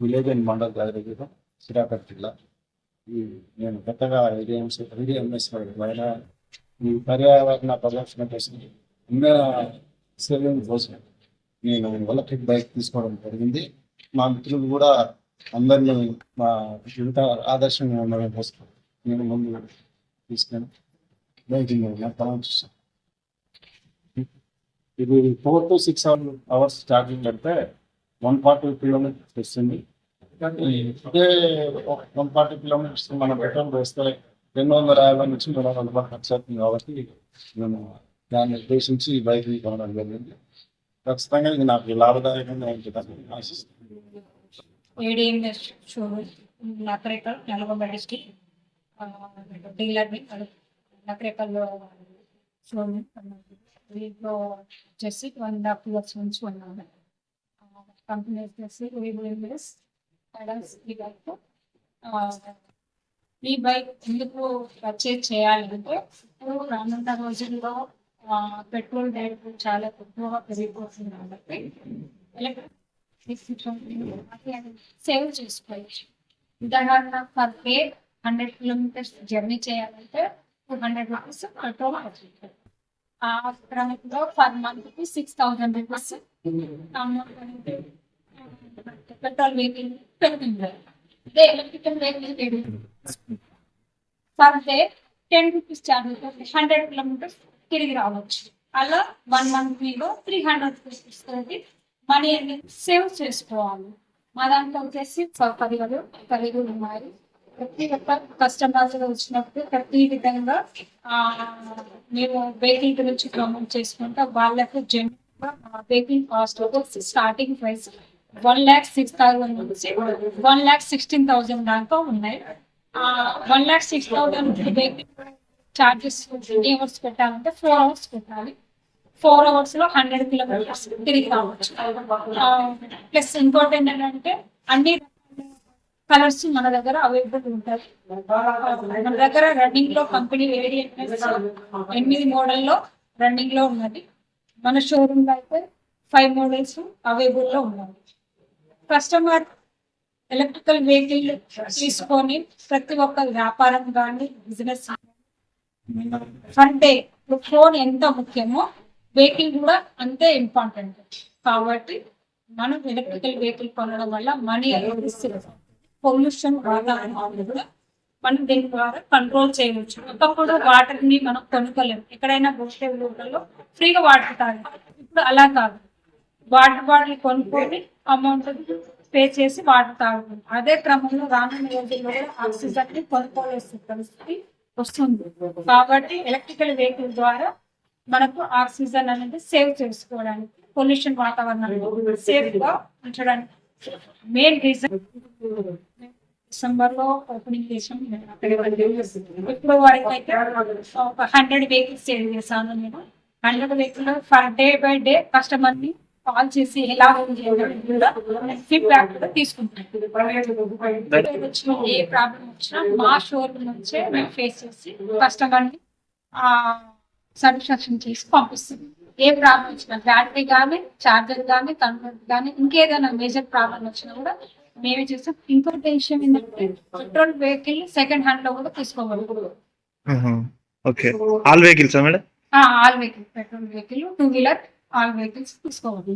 Village and mandal gallery Srikakulam జిల్లా. ఈ నేను కొత్తగా ఐడిఎంఎస్ ఐడిఎంఎస్ పైన ఈ పర్యావరణ పరిరక్షణ కోసం ఇంధన సేవింగ్ కోసం నేను ఎలక్ట్రిక్ బైక్ తీసుకోవడం జరిగింది. మా మిత్రులు కూడా అందరినీ మా ఇంత ఆదర్శంగా ఉండడం కోసం నేను ముందు తీసుకొని బైకింగ్ తలం చూస్తాను? ఇది four to six hours charging పెడితే వన్ ఫార్టీ కిలోమీటర్స్ వస్తుంది. ఇదే వన్ ఫార్టీ కిలోమీటర్స్ మనం పెట్రోల్ వేస్తే రెండు వందల యాభై నుంచి మూడు వందల రూపాయలు ఖర్చు అవుతుంది కాబట్టి నేను దాన్ని ఉద్దేశించి ఈ బైక్ కొనడం జరిగింది. ఖచ్చితంగా ఇది నాకు లాభదాయకంగా ఉంటుందని ఆశిస్తున్నాను. ADMS showroom Nakrekal Nalgonda district dealer నకరేకల్లో so వీటిలో వచ్చేసి వన్ అండ్ హాఫ్ ఇయర్స్ నుంచి ఉన్నాను కంపెనీ వచ్చేసి ఏడిఎంఎస్ ఈ బైక్ ఈ బైక్ ఎందుకు పర్చేజ్ చేయాలంటే ఇప్పుడు రానున్న రోజుల్లో పెట్రోల్ రేటు చాలా తక్కువగా పెరిగిపోతుంది కాబట్టి సేవ్ చేసుకోవచ్చు ఉదాహరణ per day hundred kilometres journey చేయాలంటే టూ హండ్రెడ్ రూపీస్ పెట్రోల్ అవుతుంది ఆ పర్ మంత్కి six thousand rupees petrol vehicle పెరుగుతుంది electrical vehicle per day ten rupees charge hundred kilometres తిరిగి రావచ్చు. అలా వన్ మంత్ మీలో త్రీ హండ్రెడ్ రూపీస్ తోటి మనీ అనేది సేవ్ చేసుకోవాలి. మా దాంట్లో వచ్చేసి పదివేలు పదివేలు ఉన్నాయి. ప్రతి ఒక్క కస్టమర్స్ వచ్చినప్పుడు ప్రతి విధంగా ఆ, మేము బేకింగ్ గురించి ప్రమోట్ చేసుకుంటా వాళ్ళకు genuine baking cost starting price one lakh six thousand నుంచి వన్ ల్యాక్ సిక్స్టీన్ థౌసండ్ దాకా ఉన్నాయి. One lakh six thousand baking charges ఎన్ని అవర్స్ పెట్టాలంటే ఫోర్ అవర్స్ పెట్టాలి. ఫోర్ అవర్స్లో హండ్రెడ్ కిలోమీటర్స్ తిరిగి రావచ్చు. ప్లస్ ఇంకోటి ఏంటంటే అన్ని కలర్స్ మన దగ్గర అవైలబుల్ ఉంటాయి. మన దగ్గర రన్నింగ్లో కంపెనీ ఎనిమిది మోడల్లో రన్నింగ్లో ఉన్నది. మన షోరూమ్లో అయితే ఫైవ్ మోడల్స్ అవైలబుల్లో ఉన్నాయి. కస్టమర్ ఎలక్ట్రికల్ వెహికల్ తీసుకొని ప్రతి ఒక్క వ్యాపారం కానీ బిజినెస్ అంటే ఇప్పుడు ఫోన్ ఎంత ముఖ్యమో వెహికల్ కూడా అంతే ఇంపార్టెంట్ కాబట్టి మనం ఎలక్ట్రికల్ వెహికల్ కొనడం వల్ల మనీ అనేది పొల్యూషన్ వాతావరణం కూడా మనం దీని ద్వారా కంట్రోల్ చేయవచ్చు. ఒకప్పుడు వాటర్ని మనం కొనుక్కోలేము ఎక్కడైనా భూషేవ్ ఊళ్ళలో ఫ్రీగా వాటర్ తాగాలి ఇప్పుడు అలా కాదు. వాటర్ బాటిల్ కొనుక్కొని అమౌంట్ పే చేసి వాటర్ తాగుతుంది అదే క్రమంలో రానున్న రోజుల్లో కూడా ఆక్సిజన్ని కొనుక్కోలేసిన పరిస్థితి వస్తుంది. కాబట్టి ఎలక్ట్రికల్ వెహికల్ ద్వారా మనకు ఆక్సిజన్ అనేది సేవ్ చేసుకోవడానికి పొల్యూషన్ వాతావరణం సేఫ్గా ఉంచడానికి మెయిన్ రీజన్ డిసెంబర్లో ఓపెనింగ్ చేసాం ఇప్పుడు వరకు అయితే ఒక హండ్రెడ్ వెహికల్స్ సేల్ చేశాను నేను. Hundred vehicle for day by day కస్టమర్ని కాల్ చేసి ఎలా ఫీడ్బ్యాక్ కూడా తీసుకుంటాను. వచ్చిన ఏ ప్రాబ్లం వచ్చినా మా షోరూమ్ నుంచే మేము ఫేస్ చేసి కస్టమర్ని సాటిస్ఫాక్షన్ చేసి పంపిస్తుంది ఏ ప్రాబ్లం వచ్చినా బ్యాటరీ కానీ చార్జర్ కానీ కంట్రోల్ కానీ ఇంకేదైనా మేజర్ ప్రాబ్లం వచ్చినా కూడా మేమే చేస్తాం. ఇంకొకటి విషయం ఏంటంటే పెట్రోల్ వెహికల్ సెకండ్ హ్యాండ్లో కూడా తీసుకోగలుగుతాం okay. All వెహికల్సా madam? All vehicle petrol vehicle two wheeler all vehicles తీసుకోవాలి.